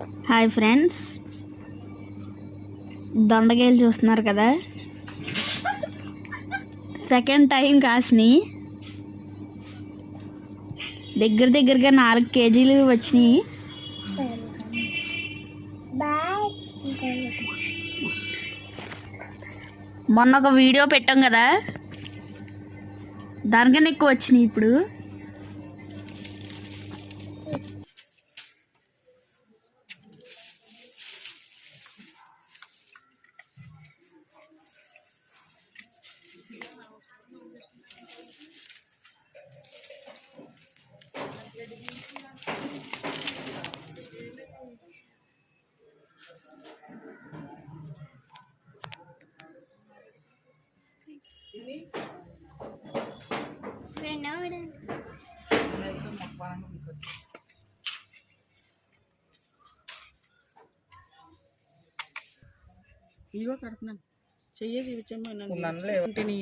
Hi friends దొండకాయలు చూస్తున్నారు కదా? సెకండ్ టైం కాసినాయి దగ్గర దగ్గరగా నాలుగు కేజీలు వచ్చినాయి. మొన్న ఒక వీడియో పెట్టాం కదా? దానికన్నా ఎక్కువ వచ్చినాయి ఇప్పుడు. ఇదిగో కడుతున్నాను చెయ్యే చూపించమ్మా నన్నలే. నీ